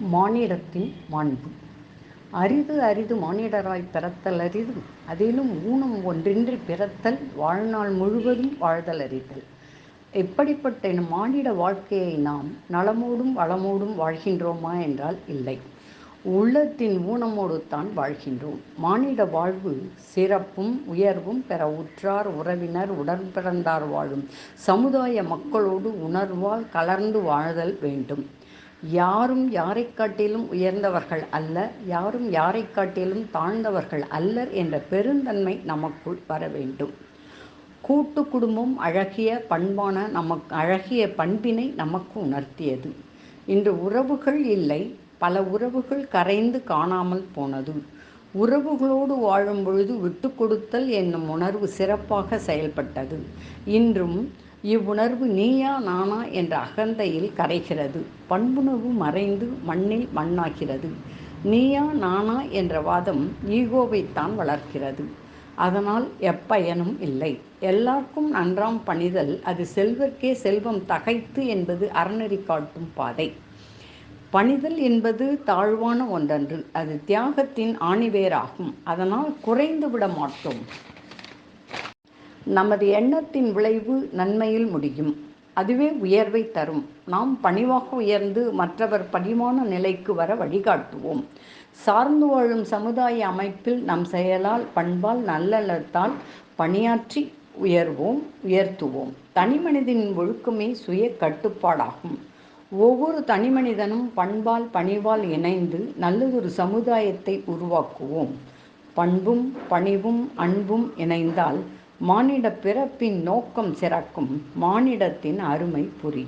மானிடத்தின் மாண்பு. அரிது அரிது மானிடராய் பிறத்தல் அரிது அதிலும் ஊனம் ஒன்றின்றி பிறத்தல் வாழ்நாள் முழுவதும் வாழ்தல் அறிதல் எப்படிப்பட்ட மானிட வாழ்க்கையை நாம் நலமோடும் வளமோடும் வாழ்கின்றோமா என்றால் இல்லை. உள்ளத்தின் ஊனமோடுத்தான் வாழ்கின்றோம். மானிட வாழ்வு சிறப்பும் உயர்வும் பெற உற்றார் உறவினர் உடன்பிறந்தார் வாழும் சமுதாய மக்களோடு உணர்வால் கலர்ந்து வாழ்தல் வேண்டும். யாரும் யாரைக் காட்டிலும் உயர்ந்தவர்கள் அல்ல யாரும் யாரைக் காட்டிலும் தாழ்ந்தவர்கள் அல்லர் என்ற பெருந்தன்மை நமக்குள் வர வேண்டும். கூட்டு குடும்பம் அழகிய பண்பான நமக்கு அழகிய பண்பினை நமக்கு உணர்த்தியது. இன்று உறவுகள் இல்லை பல உறவுகள் கரைந்து காணாமல் போனது. உறவுகளோடு வாழும் பொழுது விட்டு கொடுத்தல் என்னும் உணர்வு சிறப்பாக செயல்பட்டது. இன்றும் இவ்வுணர்வு நீயா நானா என்ற அகந்தையில் கரைகிறது. பண்புணர்வு மறைந்து மண்ணில் மண்ணாகிறது. நீயா நானா என்ற வாதம் ஈகோவைத்தான் வளர்க்கிறது. அதனால் எப்பயனும் இல்லை. எல்லாருக்கும் நன்றாம் பணிதல் அது செல்வர்க்கே செல்வம் தகைத்து என்பது அறநெறி காட்டும் பாதை. பணிதல் என்பது தாழ்வான ஒன்றன்று அது தியாகத்தின் ஆணிவேராகும். அதனால் குறைந்து விட மாட்டோம். நமது எண்ணத்தின் விளைவு நன்மையில் முடியும். அதுவே உயர்வை தரும். நாம் பணிவாக உயர்ந்து மற்றவர் பணிவான நிலைக்கு வர வழிகாட்டுவோம். சார்ந்து வாழும் சமுதாய அமைப்பில் நம் செயலால் பண்பால் நல்லெண்ணத்தால் பணியாற்றி உயர்வோம் உயர்த்துவோம். தனிமனிதனின் ஒழுக்கமே சுய கட்டுப்பாடாகும். ஒவ்வொரு தனிமனிதனும் பண்பால் பணிவால் இணைந்து நல்லதொரு சமுதாயத்தை உருவாக்குவோம். பண்பும் பணிவும் அன்பும் இணைந்தால் மானிட பிறப்பின் நோக்கம் சிறக்கும். மானிடத்தின் அருமை புரியும்.